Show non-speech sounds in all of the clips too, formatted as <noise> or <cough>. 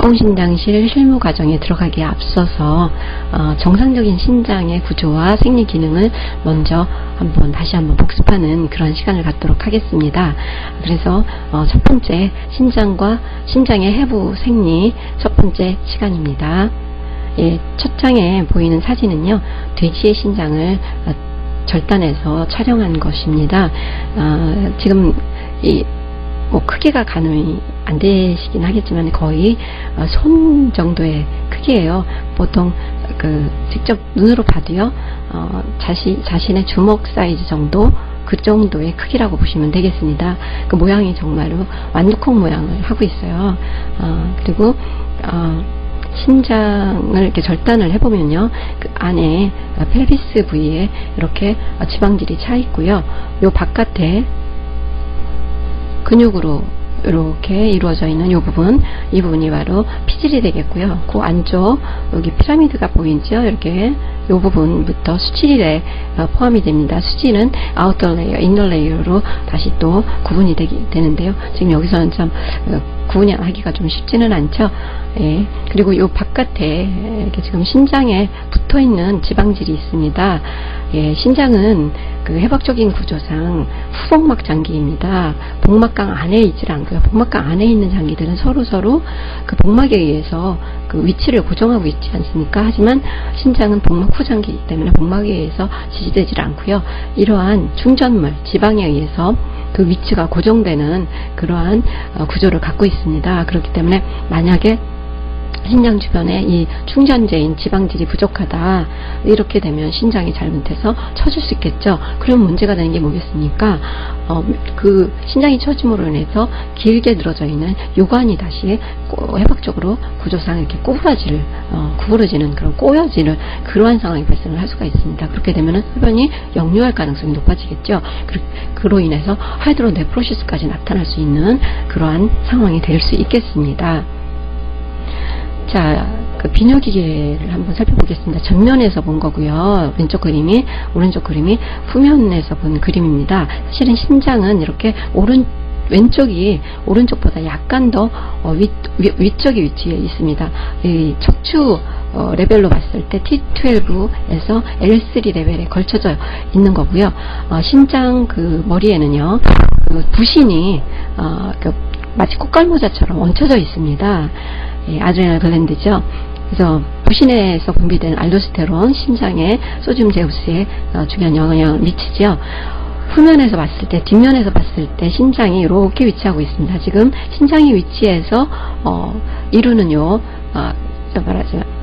인공신장실 실무 과정에 들어가기에 앞서서 어, 정상적인 신장의 구조와 생리 기능을 먼저 한번 다시 한번 복습하는 그런 시간을 갖도록 하겠습니다. 그래서 어, 첫 번째 신장과 신장의 해부 생리 첫 번째 시간입니다. 예, 첫 장에 보이는 사진은요 돼지의 신장을 어, 절단해서 촬영한 것입니다. 어, 지금 이 뭐 크기가 가늠이 안 되시긴 하겠지만 거의 어, 손 정도의 크기예요. 보통 그 직접 눈으로 봐도요 어, 자시, 자신의 주먹 사이즈 정도 그 정도의 크기라고 보시면 되겠습니다. 그 모양이 정말로 완두콩 모양을 하고 있어요. 어, 그리고 어, 신장을 이렇게 절단을 해보면요. 그 안에 펠비스 부위에 이렇게 지방질이 차 있고요. 요 바깥에 근육으로 이렇게 이루어져 있는 이 부분, 이 부분이 바로 피질이 되겠고요. 그 안쪽 여기 피라미드가 보이죠? 이렇게 이 부분부터 수질에 어, 포함이 됩니다. 수질은 아우터 레이어, 인너 레이어로 다시 또 구분이 되기, 되는데요. 지금 여기서는 참 어, 구분하기가 좀 쉽지는 않죠. 예. 그리고 이 바깥에 이렇게 지금 신장에 붙어 있는 지방질이 있습니다. 예, 신장은 그 해박적인 구조상 후복막 장기입니다. 복막강 안에 있질 않고요. 복막강 안에 있는 장기들은 서로 서로 그 복막에 의해서 그 위치를 고정하고 있지 않습니까? 하지만 신장은 복막 후 장기이기 때문에 복막에 의해서 지지되질 않고요. 이러한 충전물, 지방에 의해서 그 위치가 고정되는 그러한 어, 구조를 갖고 있습니다. 그렇기 때문에 만약에 신장 주변에 이 충전재인 지방질이 부족하다. 이렇게 되면 신장이 잘못해서 처질 수 있겠죠? 그럼 문제가 되는 게 뭐겠습니까? 어, 그 신장이 처짐으로 인해서 길게 늘어져 있는 요관이 다시 해박적으로 구조상 이렇게 꼬부라지를 어, 구부러지는 그런 꼬여지는 그러한 상황이 발생을 할 수가 있습니다. 그렇게 되면은 흡연이 역류할 가능성이 높아지겠죠? 그, 그로 인해서 하이드로 네프로시스까지 나타날 수 있는 그러한 상황이 될 수 있겠습니다 자, 그 비뇨기계를 한번 살펴보겠습니다. 정면에서 본 거고요. 왼쪽 그림이 오른쪽 그림이 후면에서 본 그림입니다. 사실은 심장은 이렇게 오른 왼쪽이 오른쪽보다 약간 더 어, 위, 위, 쪽에 위치해 있습니다. 이 척추 어, 레벨로 봤을 때 T12에서 L3 레벨에 걸쳐져 있는 거고요. 어, 심장 그 머리에는요, 그 부신이 어, 그 마치 꽃갈모자처럼 얹혀져 있습니다. 예, 아드레날 글랜드죠. 그래서 부신에서 분비된 알도스테론, 신장의 소듐 제우스에 어, 중요한 영향을 미치죠. 후면에서 봤을 때, 뒷면에서 봤을 때 신장이 이렇게 위치하고 있습니다. 지금 신장이 위치해서 어, 이루는 요, 어, 말하자면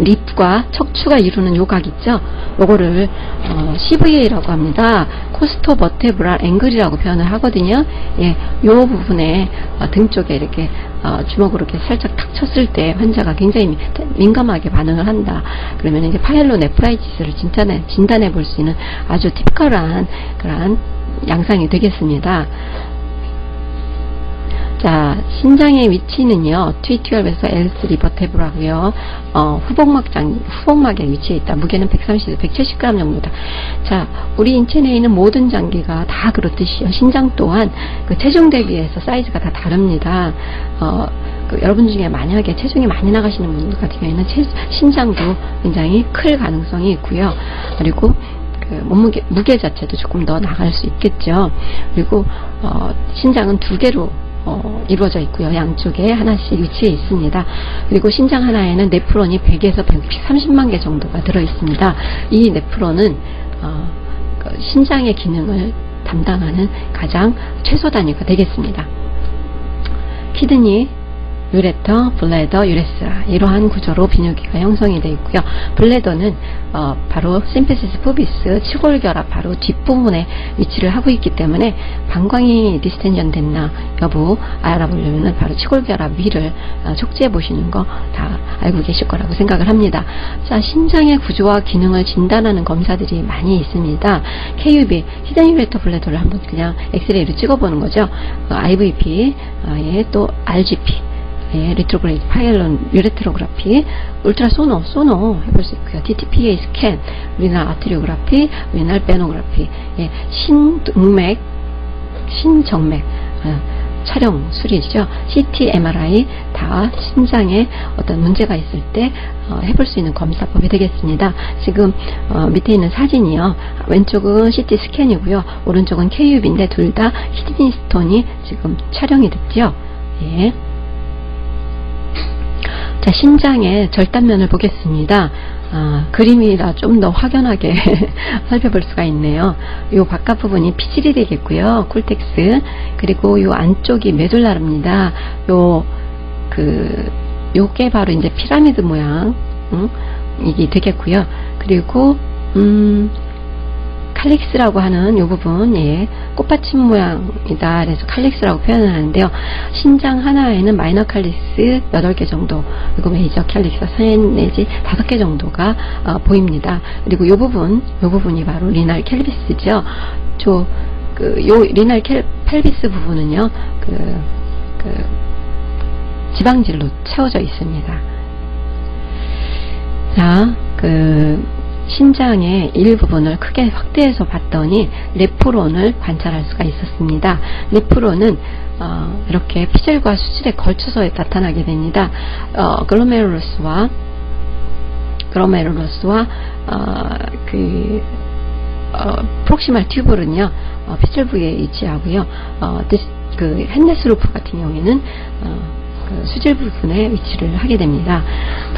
립과 척추가 이루는 요각 있죠? 요거를 어, CVA라고 합니다. 코스토 버테브랄 앵글이라고 표현을 하거든요. 예, 요 부분에 어, 등 쪽에 이렇게 어, 주먹으로 이렇게 살짝 탁 쳤을 때 환자가 굉장히 민감하게 반응을 한다. 그러면 이제 파일로 네프라이티스를 진단해, 진단해 볼 수 있는 아주 티피컬한 그러한 양상이 되겠습니다. 자, 신장의 위치는요, T12에서 L3 버테브라고요. 어, 후복막장, 후복막에 위치해 있다. 무게는 130에서 170g 정도다. 자, 우리 인체 내에 있는 모든 장기가 다 그렇듯이요. 신장 또한 그 체중 대비해서 사이즈가 다 다릅니다. 어, 그 여러분 중에 만약에 체중이 많이 나가시는 분들 같은 경우에는 체, 신장도 굉장히 클 가능성이 있고요. 그리고 그 몸무게 무게 자체도 조금 더 나갈 수 있겠죠. 그리고 어, 신장은 두 개로 어, 이루어져 있고요. 양쪽에 하나씩 위치해 있습니다. 그리고 신장 하나에는 네프론이 100에서 130만 개 정도가 들어 있습니다. 이 네프론은 어, 그 신장의 기능을 담당하는 가장 최소 단위가 되겠습니다. 키드니 유레터, 블레더, 유레스라 이러한 구조로 비뇨기가 형성이 되어 있고요. 블레더는 어, 바로 심페시스 푸비스 치골 결합 바로 뒷부분에 위치를 하고 있기 때문에 방광이 디스텐전 됐나 여부 알아보려면 바로 치골 결합 위를 어, 촉지해 보시는 거 다 알고 계실 거라고 생각을 합니다. 자 신장의 구조와 기능을 진단하는 검사들이 많이 있습니다. KUB 히든 유레터 블레더를 한번 그냥 엑스레이로 찍어보는 거죠. 어, IVP 어, 예, 또 RGP 예, 리트로그레이드 파일론 유레트로그라피 울트라 소노 소노 해볼 수 있고요. DTPA 스캔 우리나라 아트리오그라피 우리나라 베노그라피 예, 신맥 신정맥 어, 촬영 수리죠. CT, MRI 다 심장에 어떤 문제가 있을 때 어, 해볼 수 있는 검사법이 되겠습니다. 지금 어, 밑에 있는 사진이요. 왼쪽은 CT 스캔이고요. 오른쪽은 KUB인데 둘 다 히드니 스톤이 지금 촬영이 됐죠. 예. 자, 심장의 절단면을 보겠습니다. 아, 그림이라 좀 더 확연하게 <laughs> 살펴볼 수가 있네요. 이 바깥 부분이 피질이 되겠고요. 콜텍스. 그리고 이 안쪽이 메둘라릅니다. 요, 그, 요게 바로 이제 피라미드 모양, 음, 이게 되겠고요. 그리고, 음, 칼릭스라고 하는 이 부분, 예, 꽃받침 모양이다. 그래서 칼릭스라고 표현을 하는데요. 신장 하나에는 마이너 칼릭스 8개 정도, 그리고 메이저 칼릭스 3 내지 5개 정도가 어, 보입니다. 그리고 이 부분, 이 부분이 바로 리날 켈비스죠. 저, 그, 요 리날 켈, 펠비스 부분은요, 그, 그, 지방질로 채워져 있습니다. 자, 그, 신장의 일부분을 크게 확대해서 봤더니 레프론을 관찰할 수가 있었습니다. 레프론은 어, 이렇게 피젤과 수질에 걸쳐서 나타나게 됩니다. 어, 글로메룰러스와 글로메룰러스와 어, 그 어, 프록시말 튜브는요 어, 피젤 부위에 위치하고요. 어, 그 헨네스루프 같은 경우에는 어, 그 수질 부분에 위치를 하게 됩니다.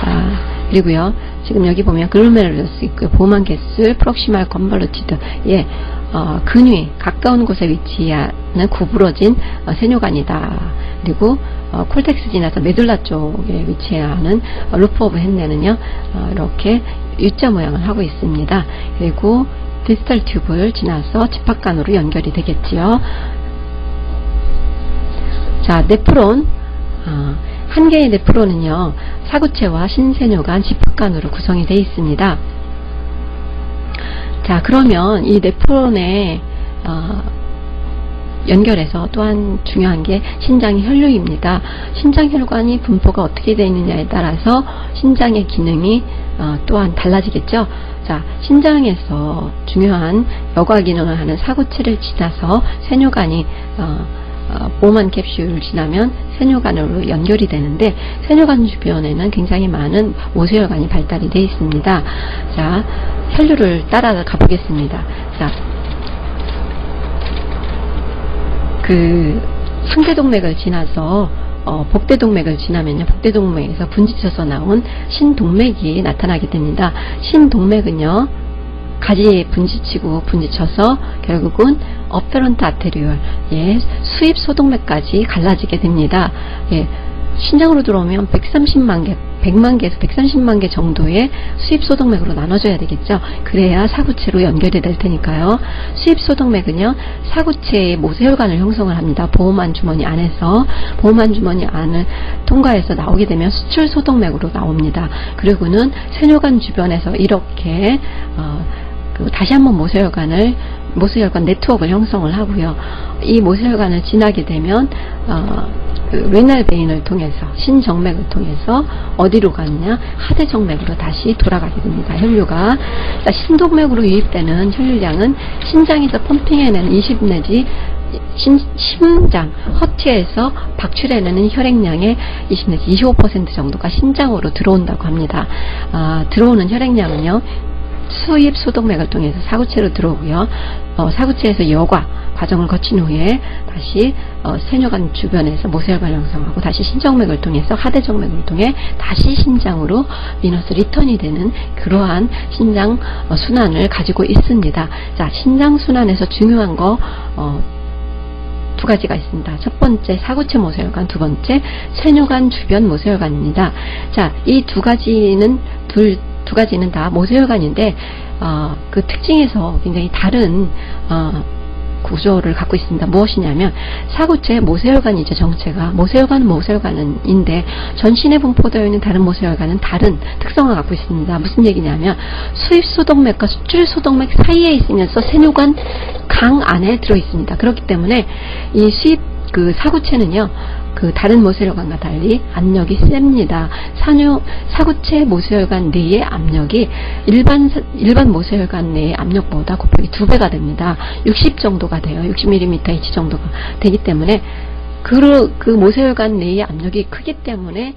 아, 그리고요, 지금 여기 보면 글로메룰러스 있고요, 보만 개수, 프록시말 건벌루티드, 예, 어, 근위, 가까운 곳에 위치하는 구부러진 어, 세뇨관이다. 그리고 어, 콜텍스 지나서 메둘라 쪽에 위치하는 어, 루프 오브 헨네는요, 어, 이렇게 U자 모양을 하고 있습니다. 그리고 디스탈 튜브를 지나서 집합관으로 연결이 되겠지요. 자, 네프론, 어, 한 개의 네프론은요, 사구체와 신세뇨관 집합관으로 구성이 되어 있습니다. 자, 그러면 이 네프론의 어, 연결해서 또한 중요한 게 신장의 혈류입니다. 신장 혈관이 분포가 어떻게 되어 있느냐에 따라서 신장의 기능이 어, 또한 달라지겠죠. 자, 신장에서 중요한 여과 기능을 하는 사구체를 지나서 세뇨관이 어, 어, 보만 캡슐을 지나면 세뇨관으로 연결이 되는데 세뇨관 주변에는 굉장히 많은 모세혈관이 발달이 되어 있습니다. 자, 혈류를 따라 가보겠습니다. 자, 그 상대동맥을 지나서 어, 복대동맥을 지나면요, 복대동맥에서 분지쳐서 나온 신동맥이 나타나게 됩니다. 신동맥은요, 가지에 분지치고 분지쳐서 결국은 어페런트 아테리올, 예, 수입 소동맥까지 갈라지게 됩니다. 예, 신장으로 들어오면 130만 개, 100만 개에서 130만 개 정도의 수입 소동맥으로 나눠져야 되겠죠. 그래야 사구체로 연결이 될 테니까요. 수입 소동맥은요, 사구체의 모세혈관을 형성을 합니다. 보호만 주머니 안에서 보호만 주머니 안을 통과해서 나오게 되면 수출 소동맥으로 나옵니다. 그리고는 세뇨관 주변에서 이렇게 어, 그 다시 한번 모세혈관을 모세혈관 네트워크를 형성을 하고요. 이 모세혈관을 지나게 되면 어, 그 리날 베인을 통해서 신정맥을 통해서 어디로 가느냐 하대정맥으로 다시 돌아가게 됩니다. 혈류가 자, 신동맥으로 유입되는 혈류량은 신장에서 펌핑해내는 20 내지 신, 심장, 허티에서 박출해내는 혈액량의 20 내지 25% 정도가 신장으로 들어온다고 합니다. 아, 들어오는 혈액량은요. 수입 소독맥을 통해서 사구체로 들어오고요. 어, 사구체에서 여과 과정을 거친 후에 다시 어, 세뇨관 주변에서 모세혈관 형성하고 다시 신정맥을 통해서 하대정맥을 통해 다시 신장으로 미너스 리턴이 되는 그러한 신장 어, 순환을 가지고 있습니다. 자, 신장 순환에서 중요한 거 어, 두 가지가 있습니다. 첫 번째 사구체 모세혈관, 두 번째 세뇨관 주변 모세혈관입니다. 자, 이 두 가지는 둘, 두 가지는 다 모세혈관인데 어, 그 특징에서 굉장히 다른 어, 구조를 갖고 있습니다. 무엇이냐면 사구체 모세혈관이죠 정체가 모세혈관은 모세혈관인데 전신에 분포되어 있는 다른 모세혈관은 다른 특성을 갖고 있습니다. 무슨 얘기냐면 수입 소동맥과 수출 소동맥 사이에 있으면서 세뇨관 강 안에 들어 있습니다. 그렇기 때문에 이 수입 그 사구체는요 그 다른 모세혈관과 달리 압력이 셉니다. 산유 사구체 모세혈관 내의 압력이 일반 일반 모세혈관 내의 압력보다 곱하기 두 배가 됩니다. 60 정도가 돼요. 60mm H 정도가 되기 때문에 그, 그 모세혈관 내의 압력이 크기 때문에